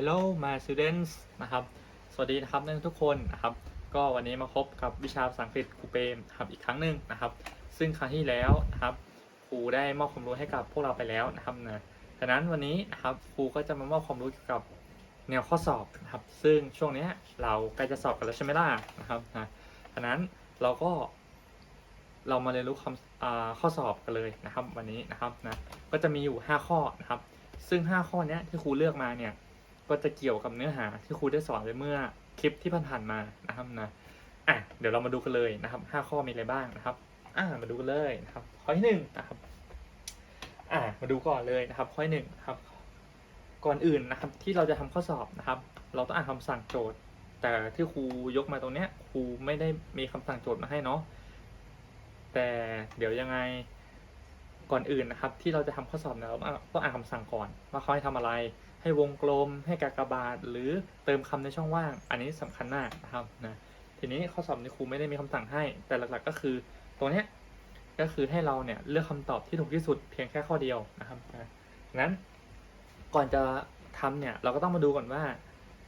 Hello my students นะครับ สวัสดีนะครับนักเรียนทุกคนนะครับ ก็วันนี้มาพบกับวิชาภาษาอังกฤษครูเปรมครับอีกครั้งหนึ่งนะครับ ซึ่งครั้งที่แล้วนะครับครูได้มอบความรู้ให้กับพวกเราไปแล้วนะครับนะดังนั้นวันนี้นะครับครูก็จะมามอบความรู้เกี่ยวกับแนวข้อสอบนะครับ ซึ่งช่วงนี้เราใกล้จะสอบกันแล้วใช่ไหมล่ะนะครับนะดังนั้นเราก็เรามาเรียนรู้คำข้อสอบกันเลยนะครับ วันนี้นะครับนะก็จะมีอยู่ 5 ข้อนะครับ ซึ่ง 5 ข้อเนี้ยที่ครูเลือกมาเนี่ย ก็จะเกี่ยวกับเนื้อหาที่ครูได้สอนไปเมื่อคลิปที่ผ่านๆมานะครับนะอะเดี๋ยวเรามาดูกันเลยนะครับ 5 ข้อมีอะไรบ้างนะครับอ่ามาดูกันเลยนะครับ ข้อที่หนึ่งนะครับอ่ามาดูก่อนเลยนะครับ ข้อที่หนึ่งครับ ก่อนอื่นนะครับที่เราจะทำข้อสอบนะครับ เราต้องอ่านคำสั่งโจทย์ แต่ที่ครูยกมาตรงเนี้ยครูไม่ได้มีคำสั่งโจทย์มาให้เนาะแต่เดี๋ยวยังไงก่อนอื่นนะครับ ที่เราจะทำข้อสอบเนี่ยเราต้องอ่านคำสั่งก่อนว่าเขาให้ทำอะไร ให้วงกลม ให้กากบาท หรือเติมคำในช่องว่าง อันนี้สำคัญมากนะครับนะทีนี้ข้อสอบนี้ครูไม่ได้มีคำสั่งให้ แต่หลักๆก็คือตรงเนี้ยก็คือให้เราเนี่ยเลือกคำตอบที่ถูกที่สุดเพียงแค่ข้อเดียวนะครับนะงั้นก่อนจะทำเนี่ยเราก็ต้องมาดูก่อนว่า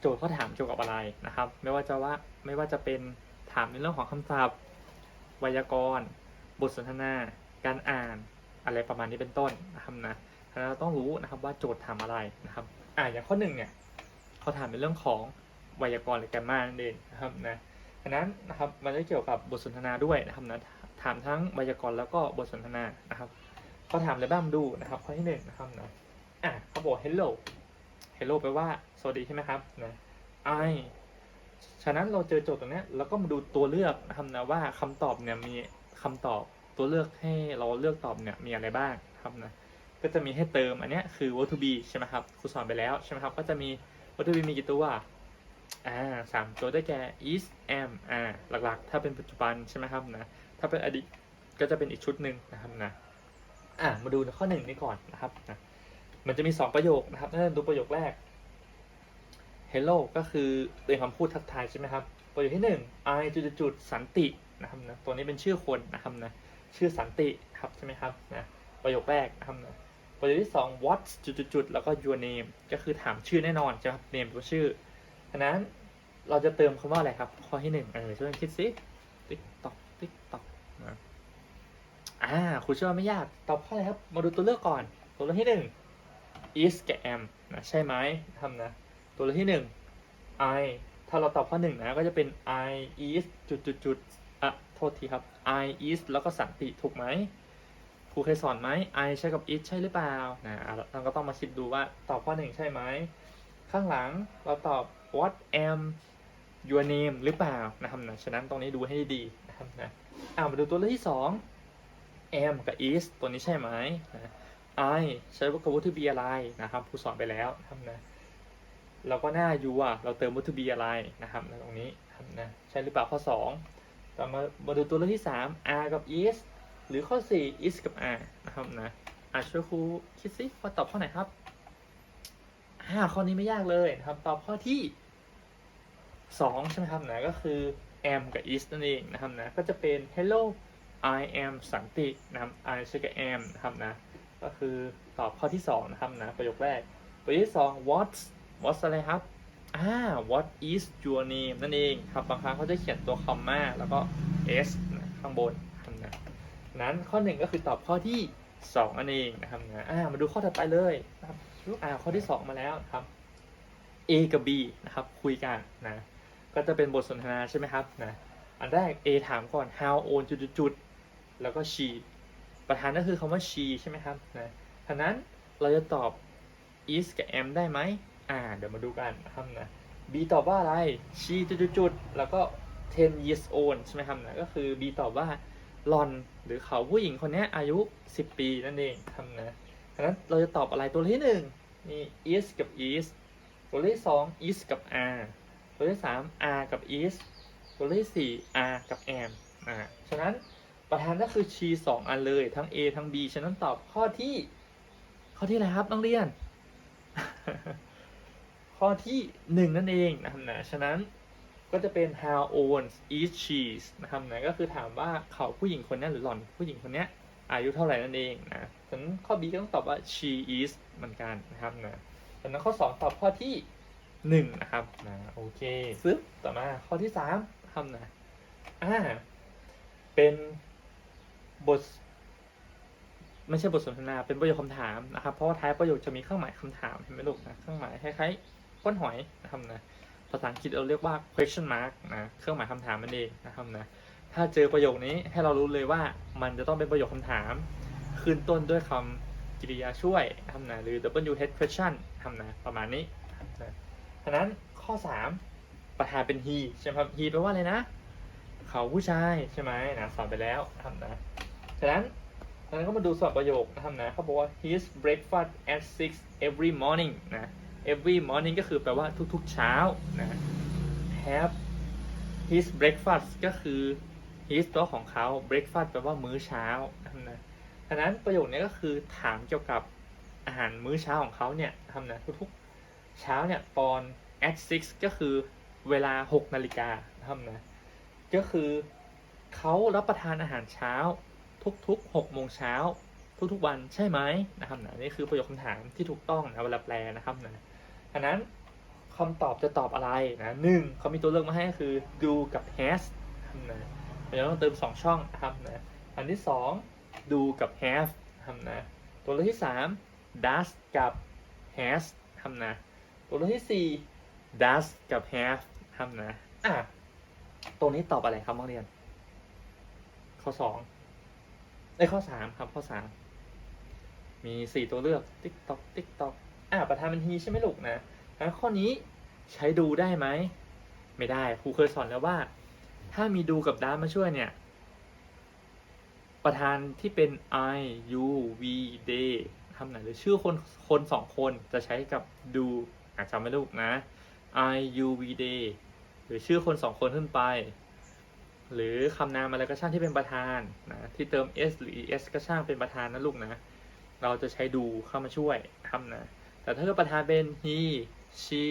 โจทย์เขาถามเกี่ยวกับอะไรนะครับ ไม่ว่าจะว่าไม่ว่าจะเป็นถามในเรื่องของคำศัพท์ ไวยากรณ์ บทสนทนา การอ่าน อะไรประมาณนี้เป็นต้นนะครับนะ เราต้องรู้นะครับว่าโจทย์ถามอะไรนะครับอ่าอย่างข้อหนึ่งเนี่ยเขาถามในเรื่องของไวยากรณ์หรือแกรมมานั่นเองนะครับนะดังนั้นนะครับมันจะเกี่ยวกับบทสนทนาด้วยนะครับนะถามทั้งไวยากรณ์แล้วก็บทสนทนานะครับเขาถามอะไรบ้างดูนะครับข้อที่หนึ่งนะครับนะอะเขาบอก hello hello แปลว่าสวัสดีใช่ไหมครับนะ I ฉะนั้นเราเจอโจทย์ตรงนี้ยเราก็มาดูตัวเลือกนะครับนะว่าคำตอบเนี่ยมีคำตอบตัวเลือกให้เราเลือกตอบเนี่ยมีอะไรบ้างครับนะ ก็จะมีให้เติมอันนี้คือ verb to be ใช่ไหมครับครูสอนไปแล้วใช่ไหมครับ ก็จะมี verb to be มีกี่ตัวอ่าสามตัวได้แก่ is am อ่าหลักๆ ถ้าเป็นปัจจุบันใช่ไหมครับนะ ถ้าเป็นอดีตก็จะเป็นอีกชุดหนึ่งนะครับนะอ่ามาดูข้อหนึ่งนี้ก่อนนะครับนะมันจะมีสองประโยคนะครับถ้าดูประโยคแรก hello ก็คือเป็นคำพูดทักทายใช่ไหมครับ ประโยคที่หนึ่ง I จุดจุดสันตินะครับนะตัวนี้เป็นชื่อคนนะครับนะชื่อสันติครับใช่ไหมครับนะประโยคแรกนะครับนะ ประโยคที่สอง what จุดจุดๆแล้วก็ your name ก็คือถามชื่อแน่นอนใช่ไหมครับ name ตัวชื่อฉะนั้นเราจะเติมคำว่าอะไรครับ ข้อที่หนึ่งเออช่วยคิดสิติ๊กตอกติ๊กตอกนะอ่าครูเชื่อว่าไม่ยาก ตอบข้ออะไรครับ มาดูตัวเลือกก่อน ตัวเลือกที่หนึ่ง is กับ am นะใช่ไหมทำนะ ตัวเลือกที่หนึ่ง I ถ้าเราตอบข้อหนึ่งนะก็จะเป็น I is จุดจุดจุดอะโทษทีครับ I is แล้วก็สันติถูกไหม รูเคยสอนไหม I ใช้กับ is ใช่หรือเปล่านะเราก็ต้องมาคิดดูว่าตอบข้อหนึ่งใช่ไหม ข้างหลังเราตอบ what am your name หรือเปล่านะครับนะฉะนั้นตรงนี้ดูให้ดีนะครับนะอ่ามาดูตัวเลือกที่สอง am กับ is ตัวนี้ใช่ไหมนะ I ใช้กับ verb to be อะไรนะครับครูสอนไปแล้วนะครับนะเราก็หน้า you อะเราเติม verb to be อะไรนะครับในตรงนี้ครับนะใช่หรือเปล่าข้อ2ต่อมามาดูตัวเลือกที่3 are กับ is หรือข้อ 4 is กับ are นะครับนะอะช่วยครูคิดสิว่าตอบข้อไหนครับอ่าข้อนี้ไม่ยากเลยนะครับตอบข้อที่ 2 ใช่ไหมครับนะก็คือ am กับ is นั่นเองนะครับนะก็จะเป็น hello I am สันตินะครับ I ใช้กับ am นะครับนะก็คือตอบข้อที่ 2 นะครับนะประโยคแรก ประโยคที่ 2 what what อะไรครับอ่า what is your name นั่นเองครับบางครั้งเขาจะเขียนตัวคอมมาแล้วก็ s ข้างบน นั้นข้อหนึ่งก็คือตอบข้อที่2นั่นเองนะครับนะอ่ามาดูข้อถัดไปเลยนะครับอ่าข้อที่2มาแล้วครับ A กับ B นะครับคุยกันนะก็จะเป็นบทสนทนาใช่ไหมครับนะอันแรก A ถามก่อน how old จุดๆแล้วก็ she ประธานก็คือคำว่า she ใช่ไหมครับนะฉะนั้นเราจะตอบ is กับ am ได้ไหมอ่า เดี๋ยวมาดูกันนะครับนะ B ตอบว่าอะไร she จุดๆแล้วก็ 10 years old ใช่ไหมครับนะก็คือ B ตอบว่า หลอนหรือเขาผู้หญิงคนนี้อายุ 10 ปีนั่นเองทำนะฉะนั้นเราจะตอบอะไรตัวที่หนึ่งนี่ is กับ is ตัวที่สอง is กับ are ตัวที่สาม are กับ is ตัวที่สี่ are กับ am อ่าฉะนั้นประธานก็คือ she สองอันเลยทั้ง A ทั้ง B ฉะนั้นตอบข้อที่ ข้อที่อะไรครับนักเรียน ข้อที่หนึ่งนั่นเองนะครับนะฉะนั้น ก็จะเป็น how old is she นะครับนะก็คือถามว่าเขาผู้หญิงคนนี้หรือหล่อนผู้หญิงคนนี้อายุเท่าไหร่นั่นเองนะฉะนั้นข้อ B ก็ต้องตอบว่า she is เหมือนกันนะครับนะฉะนั้นข้อ 2 ตอบข้อที่หนึ่งนะครับนะโอเคซึบต่อมาข้อที่สามทำนะอ่าเป็นบท ไม่ใช่บทสนทนาเป็นประโยคคำถามนะครับ เพราะว่าท้ายประโยคจะมีเครื่องหมายคำถามเห็นไหมลูกนะเครื่องหมายคล้ายๆก้นหอยนะครับนะาษาอังกฤษเราเรียกว่า question mark นะ เครื่องหมายคำถามมันเองนะครับนะ ถ้าเจอประโยคนี้ให้เรารู้เลยว่ามันจะต้องเป็นประโยคคำถาม ขึ้นต้นด้วยคำกริยาช่วยทำนะ หรือ W head question ทำนะ ประมาณนี้นะฉะนั้นข้อ 3 ประธานเป็น he ใช่ไหมครับ he แปลว่าอะไรนะ เขาผู้ชายใช่ไหมนะสอนไปแล้วทำนะ ฉะนั้นฉะนั้นก็มาดูสอบประโยคนะครับนะเขาบอกว่า his breakfast at six every morning นะ every morning ก็คือแปลว่าทุกๆเช้านะ have his breakfast ก็คือ his ตัวของเขา breakfast แปลว่ามื้อเช้านะครับนะฉะนั้นประโยคนี้ก็คือถามเกี่ยวกับอาหารมื้อเช้าของเขาเนี่ยทำนะทุกๆเช้าเนี่ยตอน at six ก็คือเวลา 6 นาฬิกาทำนะก็คือเขารับประทานอาหารเช้า ทุกๆ6โมงเช้าทุกๆวันใช่ไหมนะครับนะนี่คือประโยคคำถามที่ถูกต้องนะเวลาแปลนะครับนะ ฉะนั้นคำตอบจะตอบอะไรนะหนึ่งเขามีตัวเลือกมาให้ก็คือ do กับ has นะครับนะเราจะต้องเติม 2 ช่องนะครับนะอันที่ 2 do กับ have นะครับนะตัวเลือกที่ 3 does กับ has ทำนะตัวเลือกที่ 4 does กับ have ทำนะอะตรงนี้ตอบอะไรครับนักเรียน ข้อสองไอข้อสามครับข้อสามมีสี่ตัวเลือก ติ๊กตอกติ๊กตอก อ่าประธานบัญชีใช่ไหมลูกนะแล้วข้อนี้ใช้ดูได้ไหม ไม่ได้ครูเคยสอนแล้วว่า ถ้ามีดูกับดามาช่วยเนี่ย ประธานที่เป็น I U V they ทำไหนหรือชื่อคนคนสองคนจะใช้กับดูอะจำไว้ลูกนะ I U V they หรือชื่อคนสองคนขึ้นไป หรือคำนามอะไรก็ช่างที่เป็นประธานนะที่เติม s หรือ es ก็ช่างเป็นประธานนะลูกนะ เราจะใช้ดูเข้ามาช่วยทำนะ แต่ถ้าเกิดประธานเป็น he she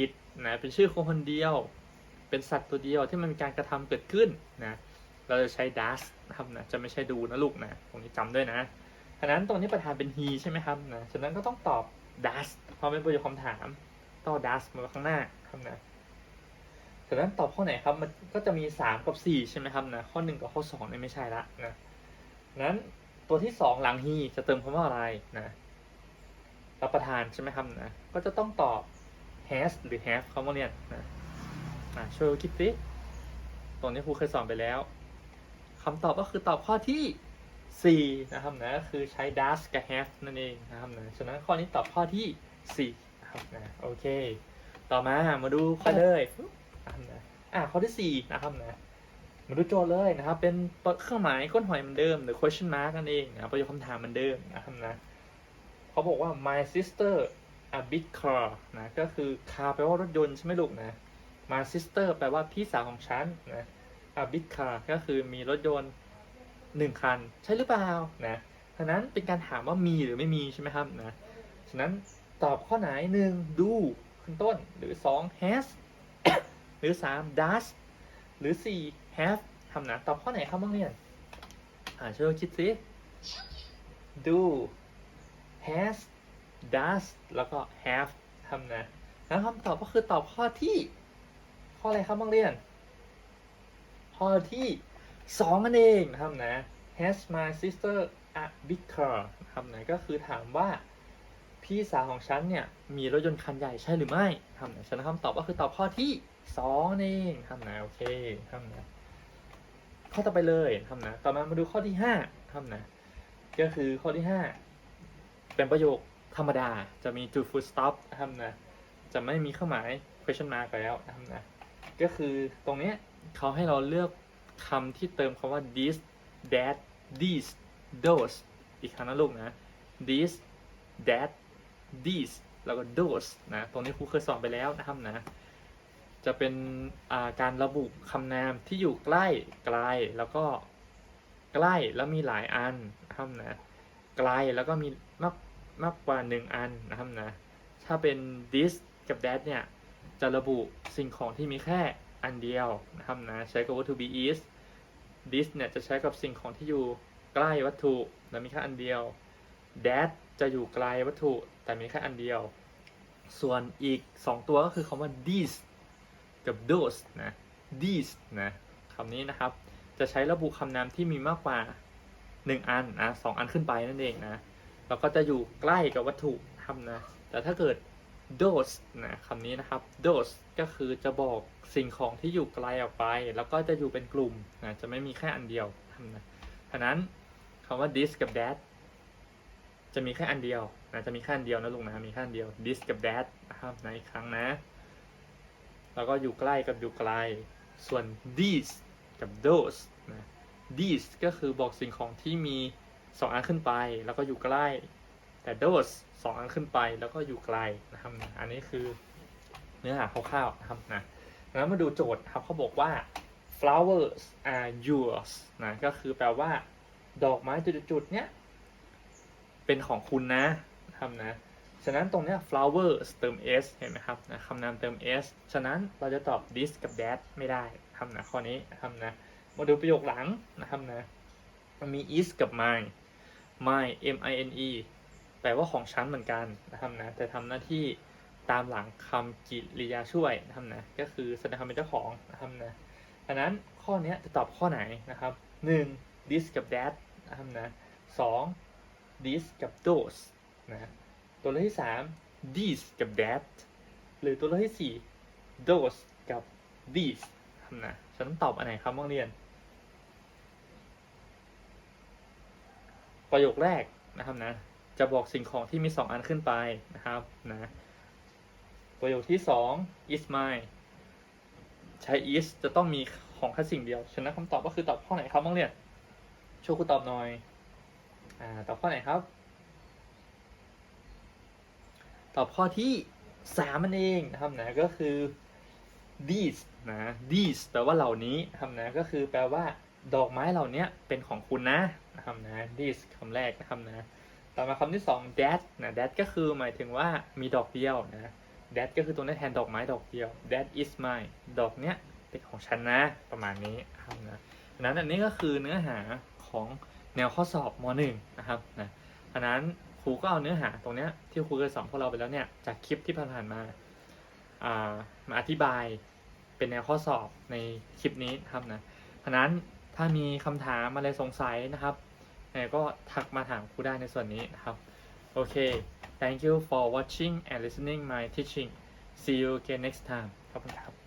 it นะเป็นชื่อคนคนเดียว เป็นสัตว์ตัวเดียวที่มันมีการกระทำเกิดขึ้นนะเราจะใช้ does นะครับนะจะไม่ใช่ดูนะลูกนะตรงนี้จำด้วยนะฉะนั้นตรงนี้ประธานเป็น he ใช่ไหมครับนะฉะนั้นก็ต้องตอบ does เพราะเป็นประโยคคำถามต้อง does มาข้างหน้าครับนะฉะนั้นตอบข้อไหนครับมันก็จะมี 3 กับ 4 ใช่ไหมครับนะข้อ 1 กับข้อ2เนี่ยไม่ใช่ละนะนั้นตัวที่ 2 หลัง he จะเติมคำว่าอะไรนะ รับประทานใช่ไหมครับนะ ก็จะต้องตอบ has หรือ have เขามาเรียนนะช่วยคิดสิตรงนี้ครูเคยสอนไปแล้วคำตอบก็คือตอบข้อที่ 4 นะครับนะก็คือใช้ does กับ have นั่นเองนะครับนะฉะนั้นข้อนี้ตอบข้อที่ 4 นะครับนะโอเค ต่อมามาดูข้อเลยนะครับนะอะข้อที่สี่นะครับนะมาดูโจทย์เลยนะครับ เป็นเครื่องหมายก้นหอยเหมือนเดิมหรือ question mark นั่นเองนะประโยคคำถามเหมือนเดิมนะครับนะ เขาบอกว่า my sister a big car นะก็คือ car แปลว่ารถยนต์ใช่ไหมลูกนะ my sister แปลว่าพี่สาวของฉันนะ a big car ก็คือมีรถยนต์หนึ่งคัน ใช่หรือเปล่านะฉะนั้นเป็นการถามว่ามีหรือไม่มีใช่ไหมครับนะฉะนั้นตอบข้อไหนหนึ่ง do ขึ้นต้นหรือสอง has หรือสาม does หรือสี่ have ทำนะตอบข้อไหนครับบ้างเนี่ยอ่าช่วยคิดสิ do has does แล้วก็ have ทำนะแล้วคำตอบก็คือตอบข้อที่ ข้ออะไรครับบ้างเรียน ข้อที่สองนั่นเองนะครับนะ has my sister a big car นะครับนะก็คือถามว่าพี่สาวของฉันเนี่ย มีรถยนต์คันใหญ่ใช่หรือไม่ทำนะฉันคำตอบก็คือตอบข้อที่สองนั่นเองทำนะโอเคทำนะข้อต่อไปเลยทำนะต่อมามาดูข้อที่ห้าทำนะก็คือข้อที่ห้า เป็นประโยคธรรมดาจะมีจุด full stop ทำนะจะไม่มีเครื่องหมาย question mark แล้วทำนะก็คือตรงเนี้ยเขาให้เราเลือกคำที่เติมคำว่า this that these those อีกครั้งนะลูกนะ this that these แล้วก็ those นะ ตรงนี้ครูเคยสอนไปแล้วนะครับนะ จะเป็นาการระบุคำนามที่อยู่ใกล้ไกลแล้วก็ใกล้แล้วมีหลายอันนะครับนะ ไกลแล้วก็มีมาก มากกว่าหนึ่งอันนะครับนะ ถ้าเป็น this กับ that เนี่ย จะระบุสิ่งของที่มีแค่อันเดียวนะครับนะ ใช้กับวัตถุ be is this เนี่ยจะใช้กับสิ่งของที่อยู่ใกล้วัตถุและมีแค่อันเดียว that จะอยู่ไกลวัตถุแต่มีแค่อันเดียว ส่วนอีก 2 ตัวก็คือคำว่า these กับ those นะ these นะคำนี้นะครับ จะใช้ระบุคำนามที่มีมากกว่า 1 อันนะสองอันขึ้นไปนั่นเองนะ แล้วก็จะอยู่ใกล้กับวัตถุทำนะ แต่ถ้าเกิด those นะคำนี้นะครับ those ก็คือจะบอกสิ่งของที่อยู่ไกลออกไป แล้วก็จะอยู่เป็นกลุ่มนะจะไม่มีแค่อันเดียวทำนะฉะนั้นคำว่า this กับ that จะมีแค่อันเดียวนะจะมีแค่อันเดียวนะลุงนะมีแค่อันเดียว this กับ that นะครับในอีกครั้งนะ แล้วก็อยู่ใกล้กับอยู่ไกล ส่วน these กับ those นะ these ก็คือบอกสิ่งของที่มี สองอันขึ้นไปแล้วก็อยู่ใกล้ แต่ those สองอันขึ้นไปแล้วก็อยู่ไกลนะครับ อันนี้คือเนื้อหาคร่าวๆนะครับนะแล้วมาดูโจทย์ครับเขาบอกว่า flowers are yours นะก็คือแปลว่า ดอกไม้จุดๆเนี้ยเป็นของคุณนะนะครับนะฉะนั้นตรงเนี้ย flowers เติม s เห็นไหมครับนะคำนามเติม s ฉะนั้นเราจะตอบ this กับ that ไม่ได้นะครับนะข้อนี้นะครับนะมาดูประโยคหลังนะครับนะมันมี is กับ mine mine m i n e แปลว่าของฉันเหมือนกันนะครับนะแต่ทำหน้าที่ตามหลังคำกริยาช่วยนะครับนะก็คือแสดงความเป็นเจ้าของนะครับนะฉะนั้นข้อนี้จะตอบข้อไหนนะครับ 1. this กับ that นะครับนะ 2. this กับ those นะตัวเลือกที่ 3 these กับ that หรือตัวเลือกที่ 4 those กับ these ทำนะฉันตอบอันไหนครับนักเรียน ประโยคแรกนะครับนะ จะบอกสิ่งของที่มี 2 อันขึ้นไปนะครับนะประโยคที่ 2 is mine ใช้ is จะต้องมีของแค่สิ่งเดียว ฉะนั้นคำตอบก็คือตอบข้อไหนครับนักเรียนช่วยครูตอบหน่อยอ่าตอบข้อไหนครับ ตอบข้อที่สามมันเองนะครับนะก็คือ these นะ these แปลว่าเหล่านี้นะครับนะก็คือแปลว่า ดอกไม้เหล่านี้เป็นของคุณนะนะครับนะ these คำแรกนะครับนะ ต่อมาคำที่สอง that นะ that ก็คือหมายถึงว่ามีดอกเดียวนะ that ก็คือตัวนี้แทนดอกไม้ดอกเดียว that is mine ดอกเนี้ยเป็นของฉันนะ ประมาณนี้นะครับนะดังนั้นอันนี้ก็คือเนื้อหาของแนวข้อสอบม .1 นะครับนะฉะนั้นครูก็เอาเนื้อหาตรงเนี้ยที่ครูเคยสอนพวกเราไปแล้วเนี่ยจากคลิปที่ผ่านมาอ่ามาอธิบายเป็นแนวข้อสอบในคลิปนี้นะครับนะฉะนั้น ถ้ามีคำถามอะไรสงสัยนะครับก็ทักมาถามครูได้ในส่วนนี้นะครับ โอเค thank you for watching and listening my teaching see you again next time ขอบคุณครับ